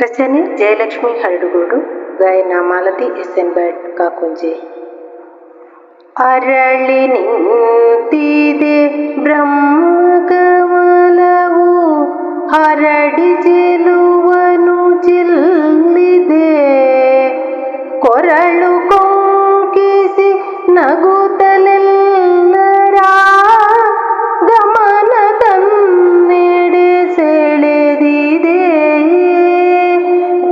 ರಚನೆ ಜಯಲಕ್ಷ್ಮಿ ಹರಡುಗೋಡು ಗಾಯನ Malathi S N Bhat Kakunje ಅರಳಿ ನಿಂತಿದೆ ಬ್ರಹ್ಮಕಮಲವು ಹರಡಿ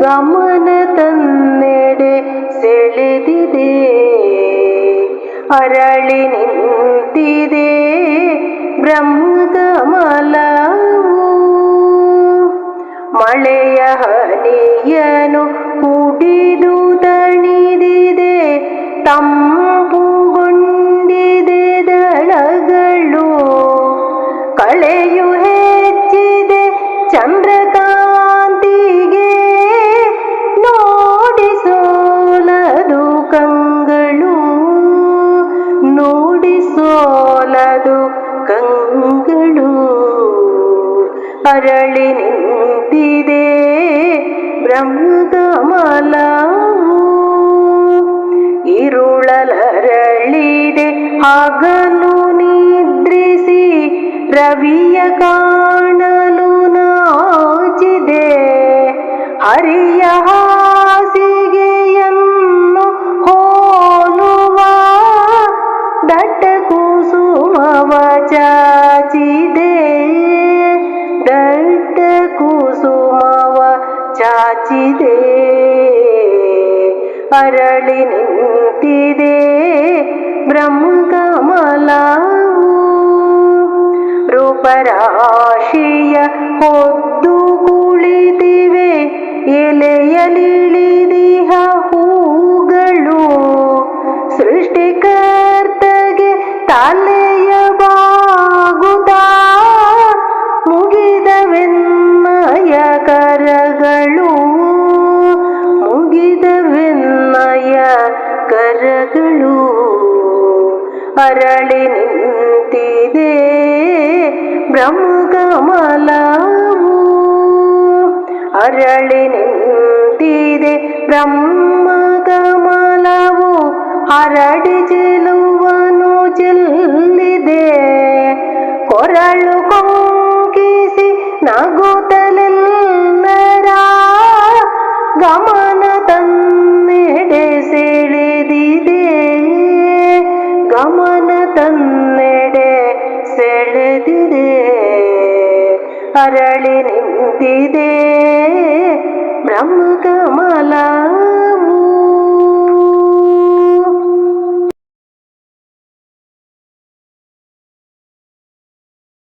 ಗಮನ ತನ್ನೆಡೆ ಸೆಳೆದಿದೆ ಅರಳಿ ನಿಂತಿದೆ ಬ್ರಹ್ಮಕಮಲವು ಮಳೆಯ ಹನಿಯನು ಕುಡಿದು ತಣಿದಿದೆ ತಂಪುಗೊಂಡಿದೆ ಸೋಲದು ಕಂಗಳು. ಅರಳಿ ನಿಂತಿದೆ ಬ್ರಹ್ಮಗಮಲ ಇರುಳಲರಳಿದೆ ಹಗಲು ನಿದ್ರಿಸಿ ರವಿಯ ಕಾಣಲು ನಾಚಿದೆ. ಹರಿ ಕುಸುಮವ ಚಾಚಿದೆ ದಟ್ಟ ಕುಸುಮವ ಚಾಚಿದೆ ಅರಳಿ ನಿಂತಿದೆ ಬ್ರಹ್ಮಕಮಲವು ರೂಪರಾಶಿಯ ಹೊದ್ದು ಅರಳಿ ನಿಂತಿದೆ ಬ್ರಹ್ಮಕಮಲವು ಅರಳಿ ನಿಂತಿದೆ ಬ್ರಹ್ಮಕಮಲವು ಹರಡಿ ಚೆಲುವನು ಚೆಲ್ಲಿದೆ ಕೊರಳು ಕೊಂಕಿಸಿ ನಗುತ್ತಲೆಲ್ಲರ ಗಮನ ಅರಳಿ ನಿಂತಿದೆ. ಬ್ರಹ್ಮಕಮಲ